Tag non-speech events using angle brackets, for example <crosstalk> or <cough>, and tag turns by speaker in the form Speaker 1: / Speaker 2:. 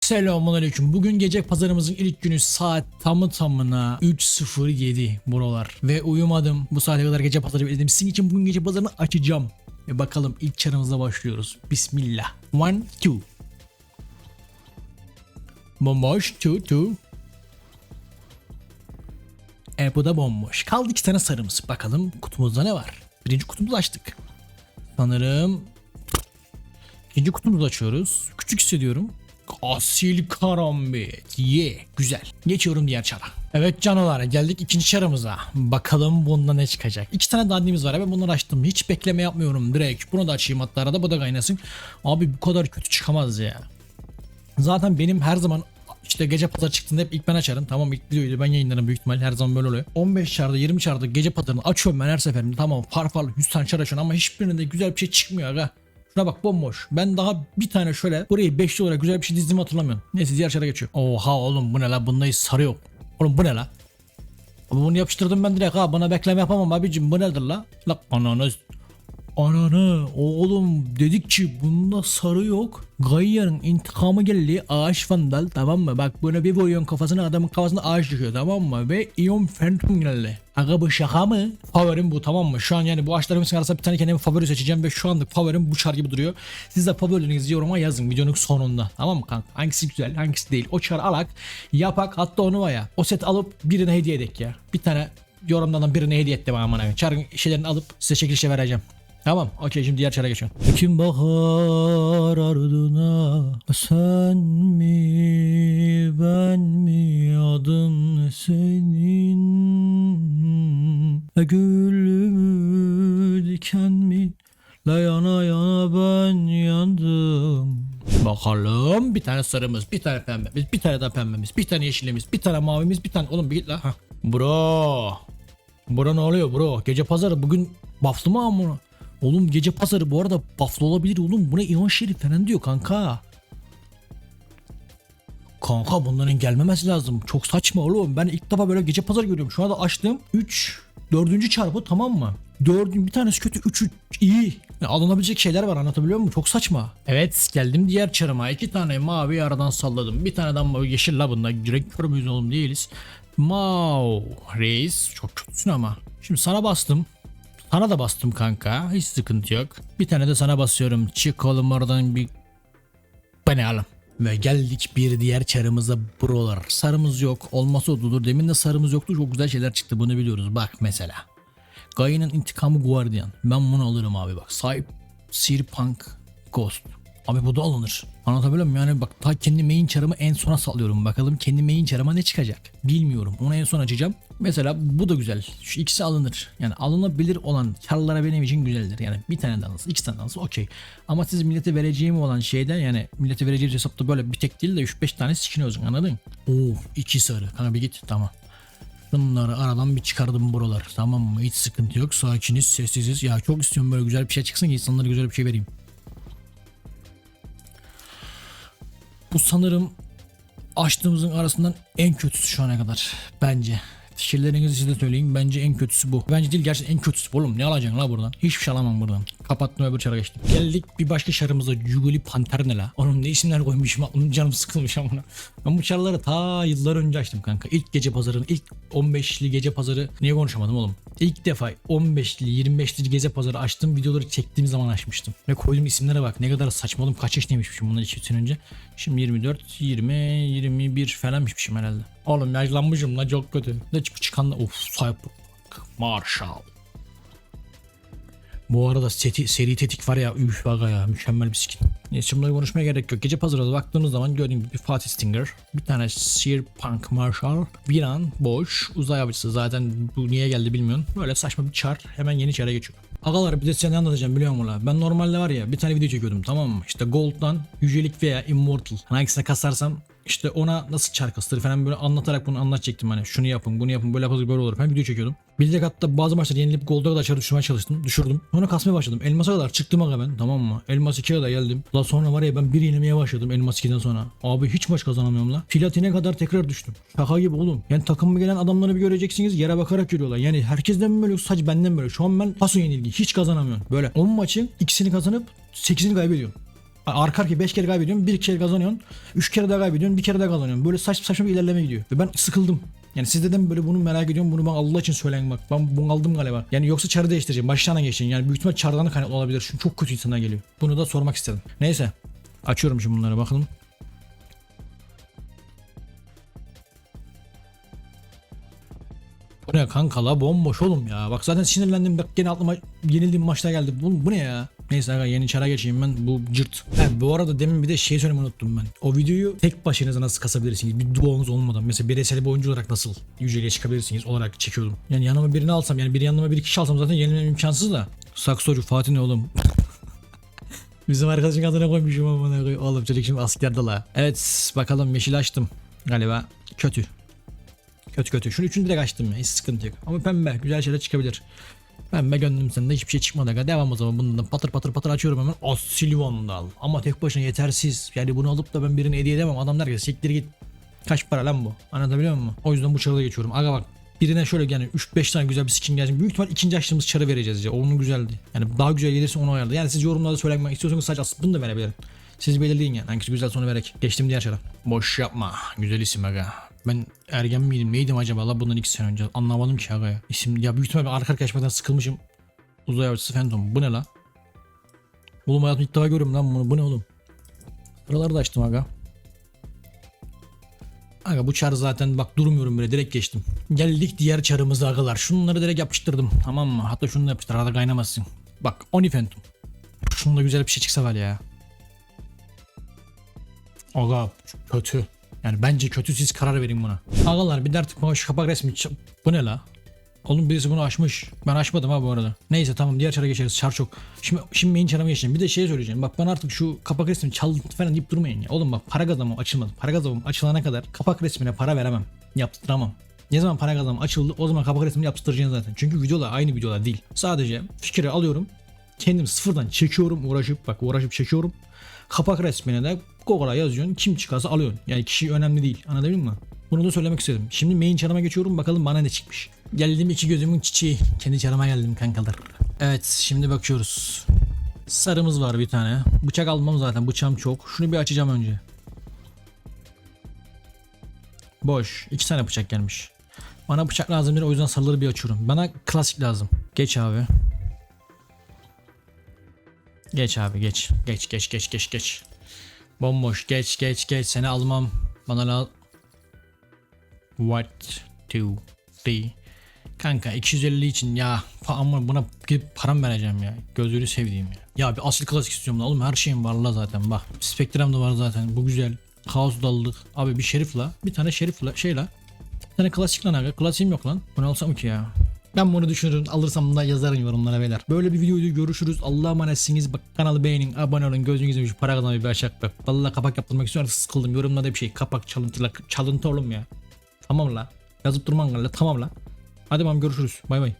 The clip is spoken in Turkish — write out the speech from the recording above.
Speaker 1: Selamünaleyküm. Bugün gece pazarımızın ilk günü saat tamı tamına 3.07 buralar. Ve uyumadım. Bu saate kadar gece pazarı bekledim. Sizin için bugün gece pazarını açacağım. Ve bakalım ilk çarımızla başlıyoruz. Bismillah. One, two. Bomboş, two, two. E bu da bomboş. Kaldı iki tane sarımız. Bakalım kutumuzda ne var? Birinci kutumuzu açtık. Sanırım İkinci kutumuzu açıyoruz. Küçük hissediyorum. Asil karambit. Ye. Güzel. Geçiyorum diğer çara. Evet canalar geldik ikinci çaramıza. Bakalım bunda ne çıkacak. İki tane dandimiz var. Ben bunları açtım. Hiç bekleme yapmıyorum direkt. Bunu da açayım hatta arada bu da kaynasın. Abi bu kadar kötü çıkamaz ya. Zaten benim her zaman işte gece pazar çıktığında hep ilk ben açarım. Tamam ilk videoyu ben yayınlarım büyük ihtimal her zaman böyle oluyor. 15 çarda 20 çarda gece pazarını açıyorum ben her seferinde. Tamam far farlı 100 tane çar açıyorum ama hiçbirinde güzel bir şey çıkmıyor aga. Şuna bak bomboş. Ben daha bir tane şöyle burayı 5'li olarak güzel bir şey dizdiğimi hatırlamıyorum. Neyse diğer çara geçiyor. Oha oğlum bu ne la bunda hiç sarı yok. Oğlum bu ne la? Ama Bunu yapıştırdım ben direkt ha bana bekleme yapamam abicim bu nedir la? La ananı Ananı oğlum dedik ki bunda sarı yok. Gayya'nın intikamı geldi ağaç vandal tamam mı? Bak böyle bir vuruyorsun kafasına adamın kafasına ağaç düşüyor tamam mı? Ve Ion Phantom geldi. Aga bu şaka mı? Favorim bu tamam mı? Şu an yani bu ağaçlarımın arasında bir tane kendime favori seçeceğim ve şu anlık favorim bu çar gibi duruyor. Siz de favorilerinizi yoruma yazın videonun sonunda. Tamam mı kanka? Hangisi güzel hangisi değil. O çar alak yapak hatta onu var ya. O set alıp birine hediye edek ya. Bir tane yorumlardan birine hediye etti bana amına. Çarın şeylerini alıp size çekilişe vereceğim. Tamam okey şimdi diğer çara geçiyorum. Kim bakar ardına sen mi ben mi adın senin E gül mü diken mi la yana yana ben yandım Bakalım bir tane sarımız, bir tane pembemiz, bir tane daha pembemiz, bir tane yeşilimiz, bir tane mavimiz, bir tane oğlum bir git la. Hah. Bro. Bro ne oluyor bro? Gece pazarı bugün bufflı mı amına? Oğlum gece pazarı bu arada bufflı olabilir oğlum. Bu ne İvan Şerif falan diyor kanka. Kanka bunların gelmemesi lazım. Çok saçma oğlum. Ben ilk defa böyle gece pazarı görüyorum. Şu anda açtım. 3 dördüncü çarpı tamam mı? Dördün bir tanesi kötü, üçü iyi. Ya alınabilecek şeyler var anlatabiliyor muyum? Çok saçma. Evet geldim diğer çarıma. iki tane mavi aradan salladım. Bir tane daha yeşil la bunda. Renk kör müyüz oğlum değiliz. Mau reis. Çok kötüsün ama. Şimdi sana bastım. Sana da bastım kanka. Hiç sıkıntı yok. Bir tane de sana basıyorum. Çık oğlum oradan bir beni alın. Ve geldik bir diğer çarımıza brolar. Sarımız yok. Olması olur. Demin de sarımız yoktu. Çok güzel şeyler çıktı. Bunu biliyoruz. Bak mesela. Gaia'nın intikamı Guardian. Ben bunu alırım abi bak. Sahip Searpunk Ghost. Abi bu da alınır. Anlatabiliyor muyum? Yani bak ta kendi main çarımı en sona sallıyorum. Bakalım kendi main çarıma ne çıkacak? Bilmiyorum. Onu en son açacağım. Mesela bu da güzel. Şu ikisi alınır. Yani alınabilir olan çarlara benim için güzeldir. Yani bir tane de alınsın, iki tane de alınsın okey. Ama siz millete vereceğim olan şeyden yani millete vereceğiniz hesapta böyle bir tek değil de 3-5 tane skin olsun anladın? Oo iki sarı. Kanka bir git tamam. Bunları aradan bir çıkardım buralar. Tamam mı? Hiç sıkıntı yok. Sakiniz, sessiziz. Ya çok istiyorum böyle güzel bir şey çıksın ki insanlara güzel bir şey vereyim. Bu sanırım açtığımızın arasından en kötüsü şu ana kadar. Bence. Fikirlerinizi size söyleyeyim. Bence en kötüsü bu. Bence değil gerçekten en kötüsü. Oğlum ne alacaksın la buradan? Hiçbir şey alamam buradan. Kapattım öbür çara geçtim. Geldik bir başka şarımıza. Juguli Panter ne la? Oğlum ne isimler koymuşum. Aklım canım sıkılmış ama. Ben bu çarları ta yıllar önce açtım kanka. İlk gece pazarının ilk 15'li gece pazarı niye konuşamadım oğlum? İlk defa 15'li 25'li gece pazarı açtım. Videoları çektiğim zaman açmıştım. Ve koyduğum isimlere bak. Ne kadar saçma oğlum. Kaç yaşındaymışım bundan 2 sene önce. Şimdi 24, 20, 21 falanmışım herhalde. Oğlum yaşlanmışım la çok kötü. Ne çık çıkan da of sahip Marshall. Bu arada seti, seri tetik var ya üf aga ya mükemmel bir skin. Neyse bunları konuşmaya gerek yok. Gece pazarına baktığımız zaman gördüğüm gibi Fatih Stinger, bir tane Sear Punk Marshall, bir an boş, uzay avcısı zaten bu niye geldi bilmiyorum. Böyle saçma bir çar hemen yeni çara geçiyor. Agalar bir de size ne anlatacağım biliyor musun? Ben normalde var ya bir tane video çekiyordum tamam mı? İşte Gold'dan Yücelik veya Immortal. Hangisine kasarsam işte ona nasıl çar kastır falan böyle anlatarak bunu anlatacaktım hani şunu yapın bunu yapın böyle yaparız böyle olur falan video çekiyordum. Bilerek hatta bazı maçlar yenilip golda kadar aşağı düşürmeye çalıştım. Düşürdüm. Sonra kasmaya başladım. Elmasa kadar çıktım aga ben tamam mı? Elmas 2'ye kadar geldim. La sonra var ya ben bir yenilmeye başladım Elmas 2'den sonra. Abi hiç maç kazanamıyorum la. Platine kadar tekrar düştüm. Şaka gibi oğlum. Yani takımıma gelen adamları bir göreceksiniz yere bakarak yürüyorlar. Yani herkesten mi böyle yoksa sadece benden böyle. Şu an ben paso yenilgi hiç kazanamıyorum. Böyle 10 maçın ikisini kazanıp 8'ini kaybediyorum. Arka arkaya 5 kere kaybediyorsun, bir kere kazanıyorsun, 3 kere daha kaybediyorsun, bir kere daha kazanıyorsun. Böyle saçma saçma bir ilerleme gidiyor. Ve ben sıkıldım. Yani sizde de mi böyle bunu merak ediyorum bunu bana Allah için söyleyin bak. Ben bunu aldım galiba. Yani yoksa çarı değiştireceğim. Başlarına geçeceğim. Yani büyük ihtimal çardan kaynaklı olabilir. Çünkü çok kötü insanlar geliyor. Bunu da sormak istedim. Neyse. Açıyorum şimdi bunları bakalım. Ne kanka la bomboş oğlum ya. Bak zaten sinirlendim. Bak gene aklıma yenildiğim maçta geldi. Bu, bu ne ya? Neyse aga yeni çara geçeyim ben. Bu cırt. He, bu arada demin bir de şey söylemeyi unuttum ben. O videoyu tek başınıza nasıl kasabilirsiniz? Bir duonuz olmadan. Mesela bireysel bir oyuncu olarak nasıl yüceliğe çıkabilirsiniz olarak çekiyordum. Yani yanıma birini alsam yani bir yanıma bir kişi alsam zaten yenilmem imkansız da. Saksocu Fatih ne oğlum? <laughs> Bizim arkadaşın adına koymuşum ama ne koyayım. Oğlum çocuk şimdi askerde la. Evet bakalım yeşil açtım. Galiba kötü. Kötü kötü. Şunu üçünü direkt açtım ya. Hiç sıkıntı yok. Ama pembe. Güzel şeyler çıkabilir. Pembe gönlüm sende hiçbir şey çıkmadı. Aga. Devam o zaman. Bundan patır patır patır açıyorum hemen. Asil Vandal. Ama tek başına yetersiz. Yani bunu alıp da ben birine hediye edemem. Adam der ki siktir git. Kaç para lan bu? Anlatabiliyor muyum? O yüzden bu çarıda geçiyorum. Aga bak birine şöyle yani 3-5 tane güzel bir skin gelecek. Büyük ihtimal ikinci açtığımız çarı vereceğiz ya. Onun güzeldi. Yani daha güzel gelirse onu ayarla. Yani siz yorumlarda söylemek istiyorsanız sadece aslında bunu da verebilirim. Siz belirleyin yani. Hangisi güzel onu vererek. Geçtim diğer çara. Boş yapma. Güzel isim aga. Ben ergen miydim neydim acaba la bundan 2 sene önce anlamadım ki aga ya. İsim ya büyük ihtimalle arka arkaya sıkılmışım. Uzay avcısı Phantom bu ne la? Oğlum hayatımda ilk defa görüyorum lan bunu bu ne oğlum? Buraları da açtım aga. Aga bu çar zaten bak durmuyorum böyle direkt geçtim. Geldik diğer çarımıza agalar. Şunları direkt yapıştırdım tamam mı? Hatta şunu da yapıştır arada kaynamasın. Bak Oni Phantom. Şunda güzel bir şey çıksa var ya. Aga kötü. Yani bence kötü siz karar verin buna. Agalar bir de artık şu kapak resmi Bu ne la? Oğlum birisi bunu açmış. Ben açmadım ha bu arada. Neyse tamam diğer çara geçeriz. Çar çok. Şimdi şimdi main çarama geçeceğim. Bir de şey söyleyeceğim. Bak bana artık şu kapak resmini çaldı falan deyip durmayın ya. Oğlum bak para kazanmam açılmadı. Para kazanmam açılana kadar kapak resmine para veremem. Yaptıramam. Ne zaman para kazanmam açıldı o zaman kapak resmini yaptıracaksın zaten. Çünkü videolar aynı videolar değil. Sadece fikri alıyorum. Kendim sıfırdan çekiyorum uğraşıp bak uğraşıp çekiyorum. Kapak resmine de Google'a yazıyorsun. Kim çıkarsa alıyorsun. Yani kişi önemli değil. Anladın mı? Bunu da söylemek istedim. Şimdi main çarama geçiyorum. Bakalım bana ne çıkmış. Geldim iki gözümün çiçeği. Kendi çarama geldim kankalar. Evet şimdi bakıyoruz. Sarımız var bir tane. Bıçak almam zaten. Bıçağım çok. Şunu bir açacağım önce. Boş. İki tane bıçak gelmiş. Bana bıçak lazım değil o yüzden sarıları bir açıyorum. Bana klasik lazım. Geç abi. Geç abi geç. Geç geç geç geç geç. Bomboş geç geç geç seni almam. Bana la... What to three. Kanka 250 için ya ama buna gidip param vereceğim ya. Gözünü sevdiğim ya. Ya bir asil klasik istiyorum lan oğlum her şeyim var la zaten bak. Spectrum da var zaten bu güzel. Kaos dallık. Abi bir şerifla bir tane şerifla şeyla. Bir tane klasik lan abi. Klasiğim yok lan. Bunu alsam ki ya. Ben bunu düşünürüm. Alırsam da yazarım yorumlara beyler. Böyle bir videoyu görüşürüz. Allah'a emanetsiniz. Bak kanalı beğenin, abone olun. Gözünüzü şu para kazanmayı bir aşağı bak. Vallahi kapak yaptırmak istiyorum. Sıkıldım. Yorumlarda bir şey. Kapak çalıntıla. Çalıntı oğlum ya. Tamam la. Yazıp durman la. Tamam la. Hadi bakalım görüşürüz. Bay bay.